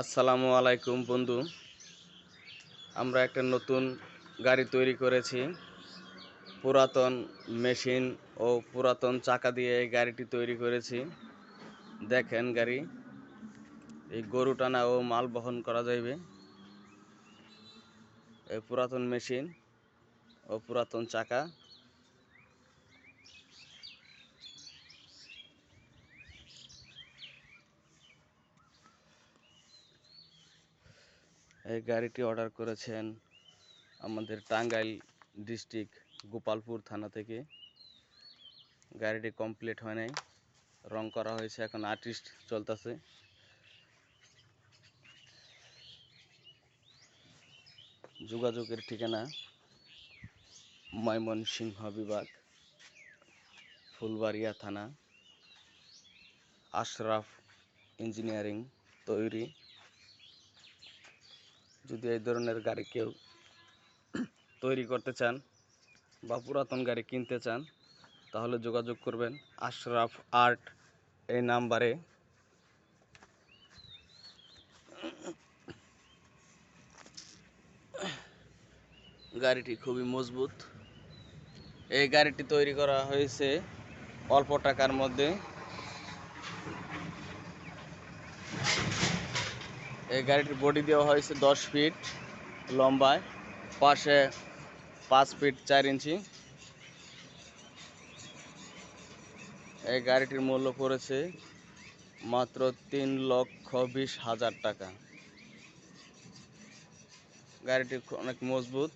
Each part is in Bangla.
আসসালামু আলাইকুম, বন্ধু। আমরা একটা নতুন গাড়ি তৈরি করেছি। পুরাতন মেশিন ও পুরাতন চাকা দিয়ে এই গাড়িটি তৈরি করেছি। দেখেন গাড়ি, এই গরু টানা ও মাল বহন করা যাইবে। এই পুরাতন মেশিন ও পুরাতন চাকা এই গাড়িটি অর্ডার করেছেন আমাদের টাঙ্গাইল ডিস্ট্রিক্ট গোপালপুর থানা থেকে। গাড়িটি কমপ্লিট হয় নাই। রং করা হয়েছে, এখন আর্টিস্ট চলতেছে। যোগাযোগের ঠিকানা ময়মনসিংহ বিভাগ, ফুলবাড়িয়া থানা, আশরাফ ইঞ্জিনিয়ারিং তৈরি। যদি এই ধরনের গাড়ি কেউ তৈরি করতে চান বা পুরাতন গাড়ি কিনতে চান, তাহলে যোগাযোগ করবেন আশরাফ আর্ট এই নাম্বারে। গাড়িটি খুবই মজবুত। এই গাড়িটি তৈরি করা হয়েছে অল্প টাকার মধ্যে। এই গাড়িটির বডি দেওয়া হয়েছে দশ ফিট লম্বায়, পাশে পাঁচ ফিট চার ইঞ্চি। এই গাড়িটির মূল্য পড়েছে মাত্র তিন লক্ষ বিশ হাজার টাকা। গাড়িটি অনেক মজবুত।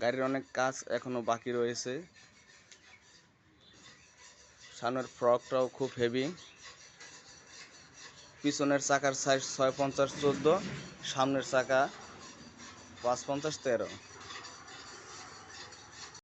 গাড়ির অনেক কাজ এখনও বাকি রয়েছে। সামনের ফ্রকটাও খুব হেভি পিছনের চাকার সাইজ ছয় পঞ্চাশ চোদ্দ, সামনের চাকা পাঁচ পঞ্চাশ তেরো।